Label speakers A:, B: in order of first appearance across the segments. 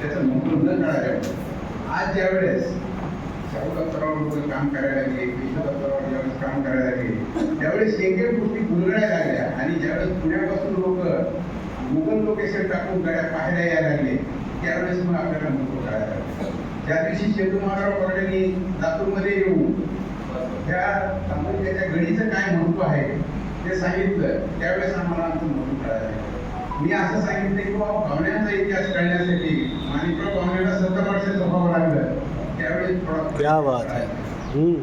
A: त्याचं महत्त्व न कळाल्यामुळे आज ज्यावेळेस शाहू दत्तराव लोक काम करायला लागले केशव दत्तराव ज्यावेळेस काम करायला लागले त्यावेळेस एक गोष्टी गुंगळायला लागल्या आणि ज्यावेळेस पुण्यापासून लोक गुगल लोकेशन टाकून गाड्या पाहायला यायला लागले त्यावेळेस मग आपल्याला महत्त्व कळायला लागलं. ज्या दिवशी चेंडू महाराव कर्डेंनी लातूरमध्ये येऊन त्या तालुक्याच्या गडीचं काय महत्त्व आहे ते सांगितलं त्यावेळेस आम्हाला आमचं महत्त्व कळायला मी असं सांगितलं की बाबा पाहुण्यांचा इतिहास कळण्यासाठी माणिकराव पाहुण्याला सत्तर वर्षाचं व्हावं लागलं.
B: हम्म.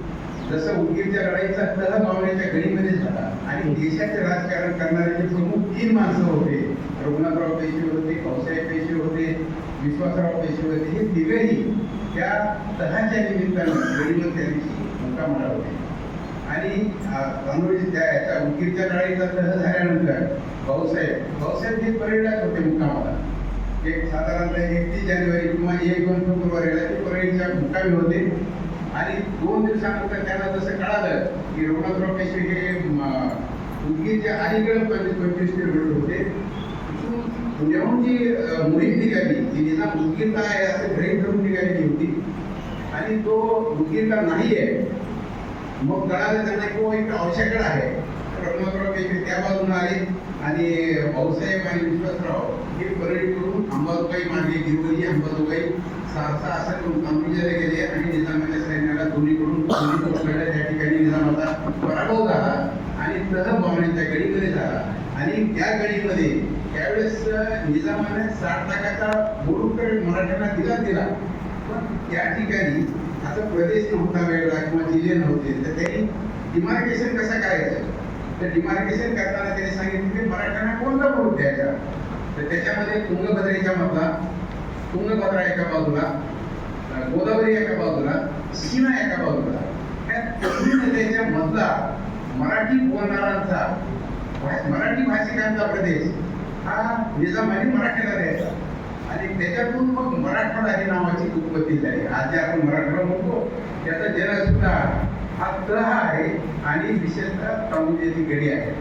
A: जसं उदगीरच्या लढाईचा तह भावनेच्या गडीमध्ये झाला आणि देशाचे राजकारण करणारे जे प्रमुख तीन माणसं होते रघुनाथराव पेशवे होते भाऊसाहेब पेशवे होते विश्वासराव पेशवे होते हे तिघेही त्या तहाच्या निमित्तानं गडीमध्ये त्या दिवशी मुक्कामाला होते. आणि तांदूळी त्या याच्या उदगीरच्या लढाईचा तह झाल्यानंतर भाऊसाहेब भाऊसाहेब हे परेडलाच होते मुक्कामाला. एक साधारणतः एकतीस जानेवारी किंवा एक दोन फेब्रुवारीला ते परेडच्या मुक्कामी होते. आणि दोन दिवसानंतर त्यांना जसं कळालं की रघुनाथराव पेशवे हे म, उदगीरच्या अलीकडे पंचवीस पंचवीस किलोमीटर होते. तिथून पुण्याहून जी मोहीम निघाली ती निजाम उदगीरला आहे असं ग्रहीत धरून निघालेली होती. आणि तो उदगीरला नाही आहे. मग कळालं त्यांना की बुवा एक आवश्यकता आहे. रघुनाथराव पेशवे त्या बाजून आले आणि भाऊसाहेब आणि विश्वासराव हे परेड करून अंबाजोगाई मार्गे गिरवली अंबाजोगाई सहसा असं करून तांबुजाला गेले आणि निजामाच्या सैन्याला दोन्हीकडून दोन्ही तोडगाड्या त्या ठिकाणी निजामाचा पराभव झाला आणि तह बावण्याच्या गडीमध्ये झाला. आणि त्या गडीमध्ये त्यावेळेस निजामाने साठ लाखाचा बोरुकडे मराठ्यांना दिला दिला. पण त्या ठिकाणी आता प्रदेश नव्हता वेगळा किंवा जिल्हे नव्हते. तर त्यांनी डिमार्केशन कसं करायचं? तर डिमार्केशन करताना त्यांनी सांगितलं की मराठ्यांना कोणता ग्रुप द्यायचा? तर त्याच्यामध्ये तुंगभद्रेच्या मधला तुंगभद्रा एका बाजूला गोदावरी एका बाजूला सीमा एका बाजूला. या मधला मराठी बोलणाऱ्यांचा मराठी भाषिकांचा प्रदेश हा निजामाने मराठ्याला द्यायचा. आणि त्याच्यातून मग मराठवाडा ही नावाची उत्पत्ती झाली. आज जे आपण मराठवाडा म्हणतो. त्याचा जन्म सुद्धा हा तह आहे आणि विशेषतः तांबुजाची गडी आहे